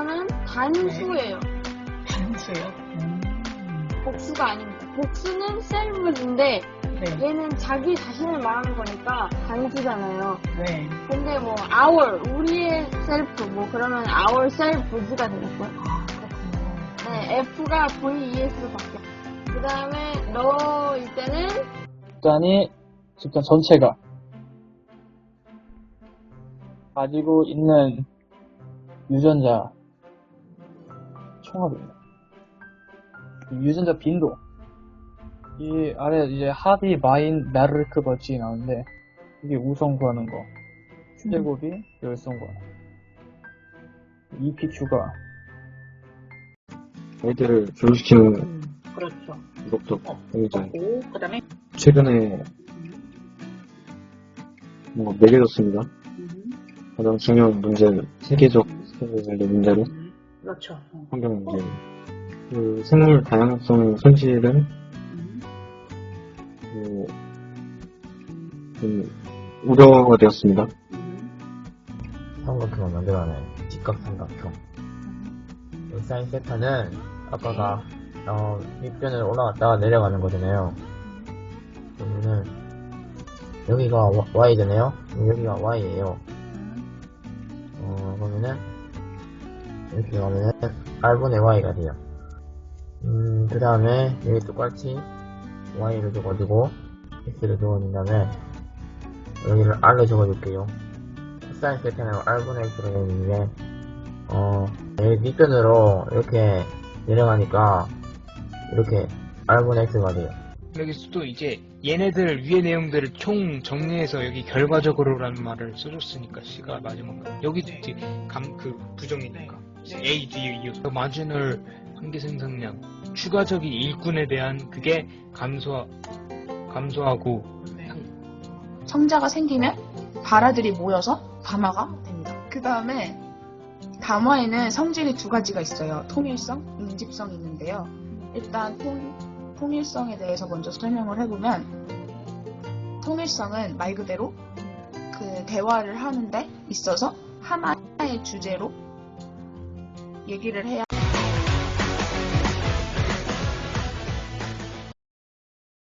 이거는 단수예요. 단수요? 음. 복수가 아닙니다. 복수는 셀프인데 네. 얘는 자기 자신을 말하는 거니까 단수잖아요. 네. 근데 뭐 our 우리의 셀프 뭐 그러면 our selfs가 되겠고요. 아. 네, F가 VES로 바뀌어. 그 다음에 너일 때는 집단이 집단 전체가 가지고 있는 유전자 총합입니다. 이 유전자 빈도 이 아래 이제 하디, 마인, 나르크 버치 나오는데 이게 우성 구하는 거 최고비 열성 구하는 거 EP 추가 아이들을 교육시키는 음, 그렇죠. 것도 어. 굉장히 오, 그 다음에, 최근에 뭔가 매겨졌습니다. 가장 중요한 문제, 세계적 세계적인 문제로 그렇죠. 어. 환경 문제. 그 생물 다양성 손실은 음. 그, 좀 우려가 되었습니다. 삼각형을 만들어낸 직각삼각형. 이 사인 세타는 아까가 어, 밑변을 올라갔다가 내려가는 거잖아요. 그러면은 여기가 와- y잖아요. 여기가 y예요. 이렇게 가면은 r분의 y가 돼요. 음, 그 다음에 여기 똑같이 y를 적어주고 x를 적어준 다음에 여기를 r로 적어줄게요. 사인 세타는 r분의 x로 되는데 어 여기 밑변으로 이렇게 내려가니까 이렇게 r분의 x가 돼요. 여기서도 이제 얘네들 위의 내용들을 총 정리해서 여기 결과적으로라는 말을 써줬으니까 C가 마지막 여기도 이제 감 그 부정이니까 A, D, U 그 마지널 한계 생산량 추가적인 일꾼에 대한 그게 감소 감소하고 성자가 생기면 바라들이 모여서 담화가 됩니다. 그 다음에 담화에는 성질이 두 가지가 있어요. 통일성, 응집성이 있는데요. 일단 통, 통일성에 대해서 먼저 설명을 해보면 통일성은 말 그대로 그 대화를 하는데 있어서 하나의 주제로 얘기를 해야